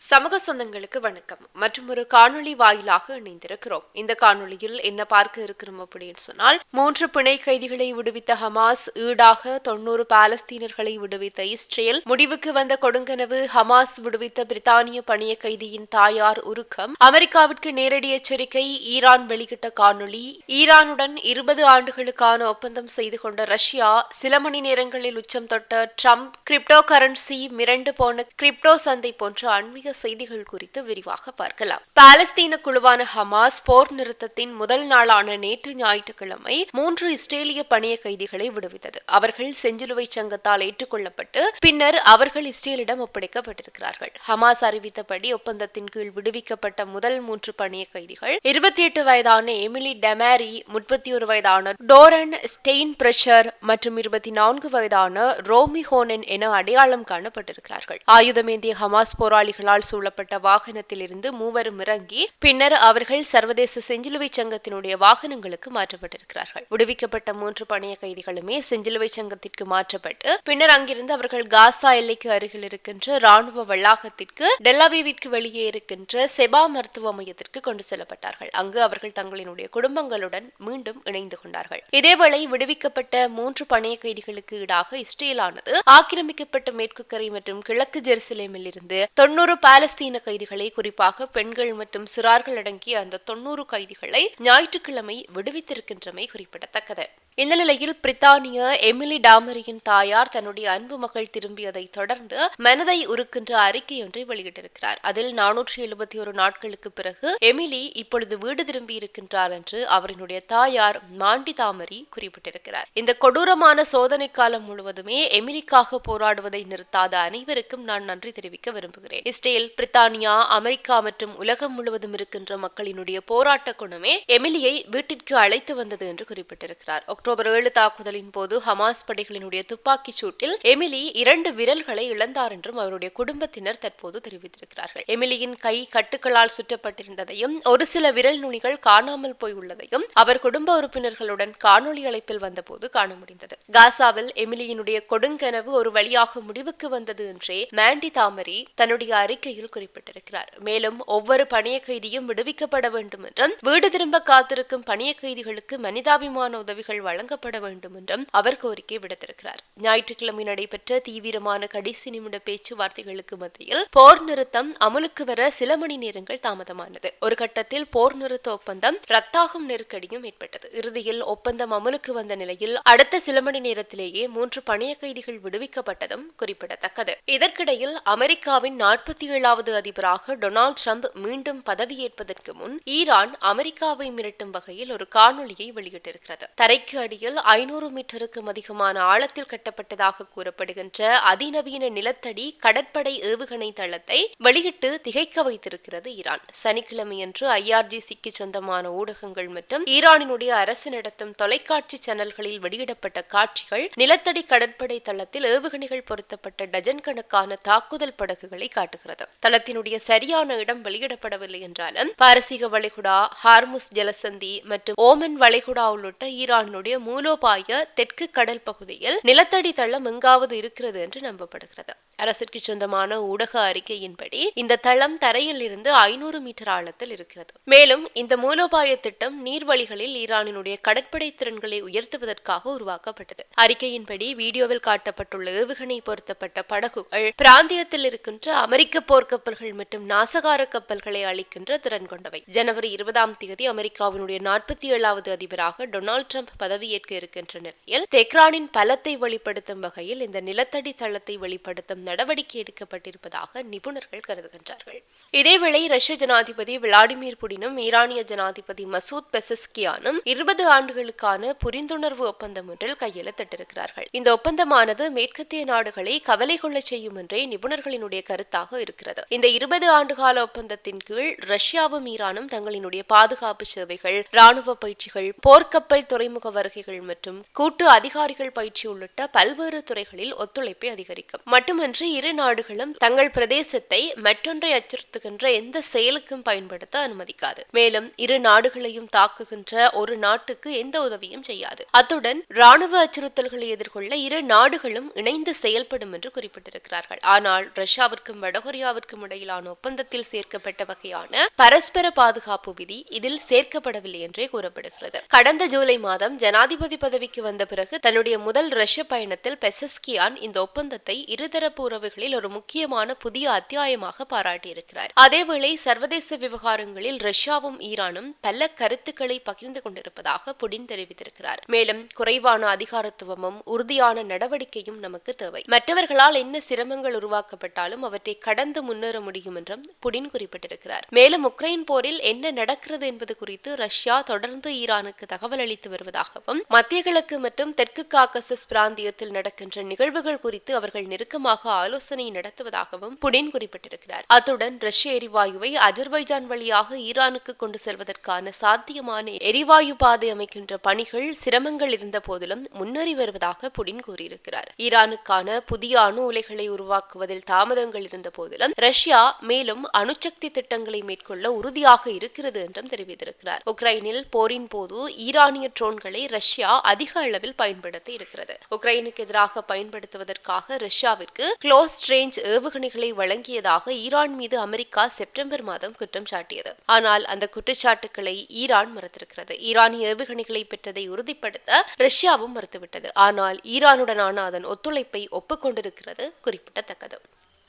சமூக சொந்தங்களுக்கு வணக்கம். மற்றும் ஒரு காணொளி வாயிலாக இணைந்திருக்கிறோம். இந்த காணொளியில் என்ன பார்க்க இருக்கிறோம் அப்படின்னு சொன்னால் மூன்று பிணை கைதிகளை விடுவித்த ஹமாஸ் ஈடாக தொன்னூறு பாலஸ்தீனர்களை விடுவித்த இஸ்ரேல் முடிவுக்கு வந்த கொடுங்கனவு ஹமாஸ் விடுவித்த பிரித்தானிய பணிய கைதியின் தாயார் உருக்கம் அமெரிக்காவிற்கு நேரடி எச்சரிக்கை ஈரான் வெளியிட்ட காணொளி ஈரானுடன் இருபது ஆண்டுகளுக்கான ஒப்பந்தம் செய்து கொண்ட ரஷ்யா சில மணி நேரங்களில் உச்சம் தொட்ட ட்ரம்ப் கிரிப்டோ கரன்சி மிரண்டு போன கிரிப்டோ சந்தை போன்ற ஆன்மீக செய்திகள் குறித்து விரிவாக பார்க்கலாம். பாலஸ்தீன குழுவான ஹமாஸ் போர் நிறுத்தத்தின் முதல் நாளான நேற்று ஞாயிற்றுக்கிழமை மூன்று இஸ்ரேலிய பணிய கைதிகளை விடுவித்தது. அவர்கள் செஞ்சிலுவை சங்கத்தால் ஏற்றுக்கொள்ளப்பட்டு பின்னர் அவர்கள் இஸ்ரேலிடம் ஒப்படைக்கப்பட்டிருக்கிறார்கள். ஹமாஸ் அறிவித்தபடி ஒப்பந்தத்தின் கீழ் விடுவிக்கப்பட்ட முதல் மூன்று பணிய கைதிகள் இருபத்தி எட்டு வயதான எமிலி டெமாரி முப்பத்தி ஒரு வயதான டோரன் ஸ்டெயின் பிரஷர் மற்றும் இருபத்தி நான்கு வயதான ரோமி ஹோனன் என அடையாளம் காணப்பட்டிருக்கிறார்கள். ஆயுதமேந்திய ஹமாஸ் போராளிகளால் சூழப்பட்ட வாகனத்தில் இருந்து மூவரும் இறங்கி பின்னர் அவர்கள் சர்வதேச செஞ்சிலுவை சங்கத்தினுடைய வாகனங்களுக்கு மாற்றப்பட்டிருக்கிறார்கள். விடுவிக்கப்பட்ட மூன்று பணிய கைதிகளுமே செஞ்சிலுவை சங்கத்திற்கு மாற்றப்பட்டு பின்னர் அங்கிருந்து அவர்கள் காசா எல்லைக்கு அருகில் இருக்கின்ற ராணுவ வளாகத்திற்கு டெல்லாவிவிற்கு வெளியே இருக்கின்ற செபா மருத்துவ மையத்திற்கு கொண்டு செல்லப்பட்டார்கள். அங்கு அவர்கள் தங்களினுடைய குடும்பங்களுடன் மீண்டும் இணைந்து கொண்டார்கள். இதேவேளை விடுவிக்கப்பட்ட மூன்று பணைய கைதிகளுக்கு ஈடாக இஸ்ரேலானது ஆக்கிரமிக்கப்பட்ட மேற்கு கரை மற்றும் கிழக்கு ஜெருசலேமில் இருந்து தொன்னூறு பாலஸ்தீன கைதிகளை குறிப்பாக பெண்கள் மற்றும் சிறார்கள் அடங்கிய அந்த தொன்னூறு கைதிகளை ஞாயிற்றுக்கிழமை விடுவித்திருக்கின்றமை குறிப்பிடத்தக்கது. இந்த நிலையில் பிரித்தானிய எமிலி டாமரியின் தாயார் தன்னுடைய அன்பு மகள் திரும்பியதை தொடர்ந்து மனதை உருக்கின்ற அறிக்கை ஒன்றை வெளியிட்டிருக்கிறார். அதில் நானூற்றி எழுபத்தி ஒரு நாட்களுக்கு பிறகு எமிலி இப்பொழுது வீடு திரும்பி இருக்கின்றார் என்று அவரினுடைய தாயார் மாண்டி தாமரி குறிப்பிட்டிருக்கிறார். இந்த கொடூரமான சோதனை காலம் முழுவதுமே எமிலிக்காக போராடுவதை நிறுத்தாத அனைவருக்கும் நான் நன்றி தெரிவிக்க விரும்புகிறேன். இஸ்ரேல் பிரித்தானியா அமெரிக்கா மற்றும் உலகம் முழுவதும் இருக்கின்ற மக்களினுடைய போராட்ட குணமே எமிலியை வீட்டிற்கு அழைத்து வந்தது என்று குறிப்பிட்டிருக்கிறார். அக்டோபர் ஏழு தாக்குதலின் போது ஹமாஸ் படைகளினுடைய துப்பாக்கி சூட்டில் எமிலி இரண்டு விரல்களை இழந்தார் என்றும் அவருடைய குடும்பத்தினர் தற்போது தெரிவித்திருக்கிறார்கள். எமிலியின் கை கட்டுகளால் சுற்றப்பட்டிருந்ததையும் ஒரு சில விரல் நுனிகள் காணாமல் போய் உள்ளதையும் அவர் குடும்ப உறுப்பினர்களுடன் காணொலி அழைப்பில் வந்தபோது காண முடிந்தது. காசாவில் எமிலியினுடைய கொடுங்கனவு ஒரு வழியாக முடிவுக்கு வந்தது என்றே மாண்டி தாமரி தன்னுடைய அறிக்கையில் குறிப்பிட்டிருக்கிறார். மேலும் ஒவ்வொரு பணிய கைதியும் விடுவிக்கப்பட வேண்டும் என்றும் வீடு திரும்ப காத்திருக்கும் பணிய கைதிகளுக்கு மனிதாபிமான உதவிகள் வழங்கப்பட வேண்டும் என்றும் அவர் கோரிக்கை விடுத்திருக்கிறார். ஞாயிற்றுக்கிழமை நடைபெற்ற தீவிரமான கடைசி நிமிட பேச்சுவார்த்தைகளுக்கு மத்தியில் போர் நிறுத்தம் அமலுக்கு வர சில மணி நேரங்கள் தாமதமானது. ஒரு கட்டத்தில் போர் நிறுத்த ஒப்பந்தம் ரத்தாகும் நெருக்கடியும் ஏற்பட்டது. இறுதியில் ஒப்பந்தம் அமலுக்கு வந்த நிலையில் அடுத்த சில மணி நேரத்திலேயே மூன்று பணிய கைதிகள் விடுவிக்கப்பட்டதும் குறிப்பிடத்தக்கது. இதற்கிடையில் அமெரிக்காவின் நாற்பத்தி ஏழாவது அதிபராக டொனால்டு ட்ரம்ப் மீண்டும் பதவியேற்பதற்கு முன் ஈரான் அமெரிக்காவை மிரட்டும் வகையில் ஒரு காணொலியை வெளியிட்டிருக்கிறது. தரைக்கு அடியில் ஐநூறு மீட்டருக்கும் அதிகமான ஆழத்தில் கட்டப்பட்டதாக கூறப்படுகின்ற அதிநவீன நிலத்தடி கடற்படை ஏவுகணை தளத்தை வெளியிட்டு திகைக்க வைத்திருக்கிறது ஈரான். சனிக்கிழமையன்று ஐஆர்ஜிசிக்கு சொந்தமான ஊடகங்கள் மற்றும் ஈரானினுடைய அரசு நடத்தும் தொலைக்காட்சி சேனல்களில் வெளியிடப்பட்ட காட்சிகள் நிலத்தடி கடற்படை தளத்தில் ஏவுகணைகள் பொருத்தப்பட்ட டஜன் கணக்கான தாக்குதல் படகுகளை காட்டுகிறது. தளத்தினுடைய சரியான இடம் வெளியிடப்படவில்லை என்றாலும் பாரசீக வளைகுடா ஹார்முஸ் ஜலசந்தி மற்றும் ஓமன் வளைகுடா உள்ளிட்ட ஈரானுடைய மூலோபாய தெற்கு கடல் பகுதியில் நிலத்தடி தளம் எங்காவது இருக்கிறது என்று நம்பப்படுகிறது. அரசிற்கு சொந்தமான ஊடக அறிக்கையின்படி இந்த தளம் தரையில் இருந்து ஐநூறு மீட்டர் ஆழத்தில் இருக்கிறது. மேலும் இந்த மூலோபாய திட்டம் நீர்வழிகளில் ஈரானினுடைய கடற்படை திறன்களை உயர்த்துவதற்காக உருவாக்கப்பட்டது. அறிக்கையின்படி வீடியோவில் காட்டப்பட்டுள்ள ஏவுகணை பொருத்தப்பட்ட படகுகள் பிராந்தியத்தில் இருக்கின்ற அமெரிக்க போர்க்கப்பல்கள் மற்றும் நாசகார கப்பல்களை அளிக்கின்ற திறன் கொண்டவை. ஜனவரி இருபதாம் தேதி அமெரிக்காவினுடைய நாற்பத்தி ஏழாவது அதிபராக டொனால்டு ட்ரம்ப் பதவியேற்க இருக்கின்ற நிலையில் தெக்ரானின் பலத்தை வெளிப்படுத்தும் வகையில் இந்த நிலத்தடி தளத்தை வெளிப்படுத்தும் நடவடிக்கை எடுக்கப்பட்டிருப்பதாக நிபுணர்கள் கருதுகின்றார்கள். இதேவேளை ரஷ்ய ஜனாதிபதி விளாடிமிர் புடினும் ஈரானிய ஜனாதிபதி மசூத் பெசஸ்கியானும் இருபது ஆண்டுகளுக்கான புரிந்துணர்வு ஒப்பந்தம் ஒன்றில் கையெழுத்திட்டிருக்கிறார்கள். இந்த ஒப்பந்தமானது மேற்கத்திய நாடுகளை கவலை கொள்ள செய்யும் என்றே நிபுணர்களினுடைய கருத்தாக இருக்கிறது. இந்த இருபது ஆண்டுகால ஒப்பந்தத்தின் கீழ் ரஷ்யாவும் ஈரானும் தங்களினுடைய பாதுகாப்பு சேவைகள் ராணுவ பயிற்சிகள் போர்க்கப்பல் துறைமுக வருகை மற்றும் கூட்டு அதிகாரிகள் பயிற்சி உள்ளிட்ட பல்வேறு துறைகளில் ஒத்துழைப்பை அதிகரிக்கும். மட்டுமன்றி இரு நாடுகளும் தங்கள் பிரதேசத்தை மற்றொன்றை அச்சுறுத்துகின்ற எந்த செயலுக்கும் பயன்படுத்த அனுமதிக்காது. மேலும் இரு நாடுகளையும் தாக்குகின்ற ஒரு நாட்டுக்கு எந்த உதவியும் செய்யாது. அத்துடன் ராணுவ அச்சுறுத்தல்களை எதிர்கொள்ள இரு நாடுகளும் இணைந்து செயல்படும் என்று குறிப்பிட்டிருக்கிறார்கள். ஆனால் ரஷ்யாவிற்கும் வடகொரியாவிற்கும் இடையிலான ஒப்பந்தத்தில் சேர்க்கப்பட்ட வகையான பரஸ்பர பாதுகாப்பு விதி இதில் சேர்க்கப்படவில்லை என்றே கூறப்படுகிறது. கடந்த ஜூலை மாதம் ஜனாதிபதி பதவிக்கு வந்த பிறகு தன்னுடைய முதல் ரஷ்ய பயணத்தில் பெசஸ்கியான் இந்த ஒப்பந்தத்தை இருதரப்பு உறவுகளில் ஒரு முக்கியமான புதிய அத்தியாயமாக பாராட்டியிருக்கிறார். அதேவேளை சர்வதேச விவகாரங்களில் ரஷ்யாவும் ஈரானும் பல கருத்துக்களை பகிர்ந்து கொண்டிருப்பதாக புடின் தெரிவித்திருக்கிறார். மேலும் குறைவான அதிகாரத்துவமும் உறுதியான நடவடிக்கையும் நமக்கு தேவை. மற்றவர்களால் என்ன சிரமங்கள் உருவாக்கப்பட்டாலும் அவற்றை கடந்து முன்னேற முடியும் என்றும் புடின் குறிப்பிட்டிருக்கிறார். மேலும் உக்ரைன் போரில் என்ன நடக்கிறது என்பது குறித்து ரஷ்யா தொடர்ந்து ஈரானுக்கு தகவல் அளித்து வருவதாகவும் மத்திய கிழக்கு மற்றும் தெற்கு காக்கசஸ் பிராந்தியத்தில் நடக்கின்ற நிகழ்வுகள் குறித்து அவர்கள் நெருக்கமாக ஆலோசனை நடத்துவதாகவும் புடின் குறிப்பிட்டிருக்கிறார். அத்துடன் ரஷ்ய எரிவாயுவை அஜர்பைஜான் வழியாக ஈரானுக்கு கொண்டு செல்வதற்கான சாத்தியமான எரிவாயு பாதை அமைக்கின்ற பணிகள் சிரமங்கள் இருந்த போதிலும் முன்னேறி வருவதாக புடின் கூறியிருக்கிறார். ஈரானுக்கான புதிய அணு உலைகளை உருவாக்குவதில் தாமதங்கள் இருந்த போதிலும் ரஷ்யா மேலும் அணுசக்தி திட்டங்களை மேற்கொள்ள உறுதியாக இருக்கிறது என்றும் தெரிவித்திருக்கிறார். உக்ரைனில் போரின் போது ஈரானிய ட்ரோன்களை ரஷ்யா அதிக அளவில் பயன்படுத்தி இருக்கிறது. உக்ரைனுக்கு எதிராக பயன்படுத்துவதற்காக ரஷ்யாவிற்கு க்ளோஸ் ரேஞ்ச் ஏவுகணைகளை வழங்கியதாக ஈரான் மீது அமெரிக்கா செப்டம்பர் மாதம் குற்றம் சாட்டியது. ஆனால் அந்த குற்றச்சாட்டுக்களை ஈரான் மறுத்திருக்கிறது. ஈரானிய ஏவுகணைகளை பெற்றதை உறுதிப்படுத்த ரஷ்யாவும் மறுத்துவிட்டது. ஆனால் ஈரானுடனான அதன் ஒத்துழைப்பை ஒப்புக்கொண்டிருக்கிறது குறிப்பிடத்தக்கது.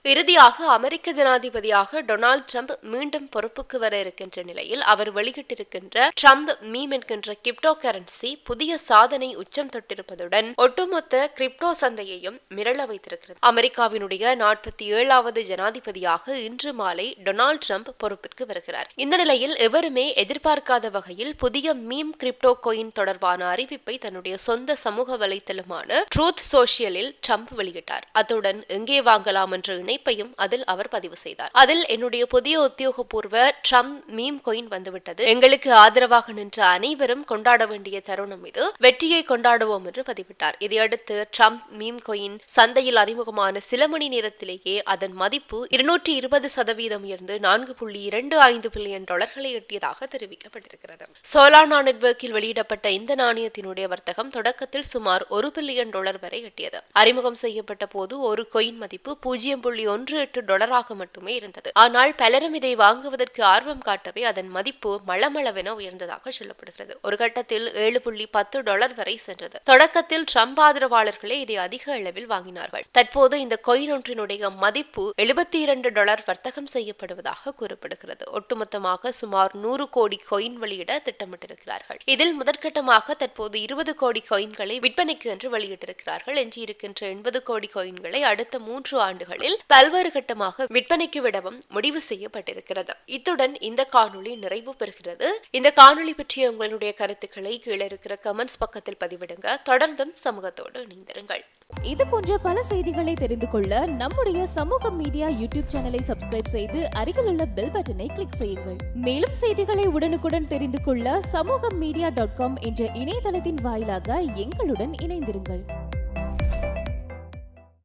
இறுதியாக அமெரிக்க ஜனாதிபதியாக டொனால்ட் ட்ரம்ப் மீண்டும் பொறுப்புக்கு வர இருக்கின்ற நிலையில் அவர் வெளியிட்டிருக்கின்ற ட்ரம்ப் மீம் என்கின்ற கிரிப்டோ கரன்சி புதிய சாதனை உச்சம் தொட்டிருப்பதுடன் ஒட்டுமொத்த கிரிப்டோ சந்தையையும் மிரள வைத்திருக்கிறது. அமெரிக்காவினுடைய நாற்பத்தி ஏழாவது ஜனாதிபதியாக இன்று மாலை டொனால்ட் ட்ரம்ப் பொறுப்பிற்கு வருகிறார். இந்த நிலையில் எவருமே எதிர்பார்க்காத வகையில் புதிய மீம் கிரிப்டோ கோயின் தொடர்பான அறிவிப்பை தன்னுடைய சொந்த சமூக வலைத்தளமான ட்ரூத் சோசியலில் ட்ரம்ப் வெளியிட்டார். அத்துடன் எங்கே வாங்கலாம் என்ற இணைப்பையும் அதில் அவர் பதிவு செய்தார். அதில் என்னுடைய புதிய உத்தியோகபூர்வ ட்ரம்ப் மீம் கொயின் வந்துவிட்டது. எங்களுக்கு ஆதரவாக நின்ற அனைவரும் கொண்டாட வேண்டிய தருணம் இது. வெற்றியை கொண்டாடுவோம் என்று பதிவிட்டார். இதையடுத்து ட்ரம்ப் மீம் கொயின் சந்தையில் அறிமுகமான சில மணி நேரத்திலேயே அதன் மதிப்பு இருநூற்றி இருபது சதவீதம் உயர்ந்து நான்கு புள்ளி இரண்டு ஐந்து பில்லியன் டாலர்களை எட்டியதாக தெரிவிக்கப்பட்டிருக்கிறது. சோலானா நெட்வொர்க்கில் வெளியிடப்பட்ட இந்த நாணயத்தினுடைய வர்த்தகம் தொடக்கத்தில் சுமார் ஒரு பில்லியன் டாலர் வரை எட்டியது. அறிமுகம் செய்யப்பட்ட போது ஒரு கொயின் மதிப்பு பூஜ்ஜியம் புள்ளி ஒன்று எட்டு டாலராக மட்டுமே இருந்தது. ஆனால் பலரும் இதை வாங்குவதற்கு ஆர்வம் காட்டவே அதன் மதிப்பு மளமளவென உயர்ந்ததாக சொல்லப்படுகிறது. ஒரு கட்டத்தில் ஏழு புள்ளி பத்து டாலர் வரை சென்றது. தொடக்கத்தில் ட்ரம்ப் ஆதரவாளர்களே இதை அதிக அளவில் வாங்கினார்கள். தற்போது இந்த கொயின் ஒன்றினுடைய மதிப்பு எழுபத்தி இரண்டு டாலர் வர்த்தகம் செய்யப்படுவதாக கூறப்படுகிறது. ஒட்டுமொத்தமாக சுமார் நூறு கோடி கொயின் வெளியிட திட்டமிட்டிருக்கிறார்கள். இதில் முதற்கட்டமாக தற்போது இருபது கோடி கொயின்களை விற்பனைக்கு என்று வெளியிட்டிருக்கிறார்கள். எஞ்சியிருக்கின்ற எண்பது கோடி கொயின்களை அடுத்த மூன்று ஆண்டுகளில் பல்வேறு கட்டமாக விற்பனைக்கு விடவும் முடிவு செய்யப்பட்டிருக்கிறது. இத்துடன் இந்த காணொளி நிறைவு பெறுகிறது. இந்த காணொளி பற்றிய உங்களுடைய கருத்துக்களை கீழே இருக்கிற கமெண்ட்ஸ் பக்கத்தில் பதிவிடுங்க. தொடர்ந்தும் சமூகத்தோடு இணைந்திருங்கள். இது போன்ற பல செய்திகளை தெரிந்து கொள்ள நம்முடைய சமூக மீடியா யூடியூப் சேனலை சப்ஸ்கிரைப் செய்து அருகிலுள்ள பெல் பட்டனை கிளிக் செய்யுங்கள். மேலும் செய்திகளை உடனுக்குடன் தெரிந்து கொள்ள சமூக மீடியா டாட் காம் என்ற இணையதளத்தின் வாயிலாக எங்களுடன் இணைந்திருங்கள்.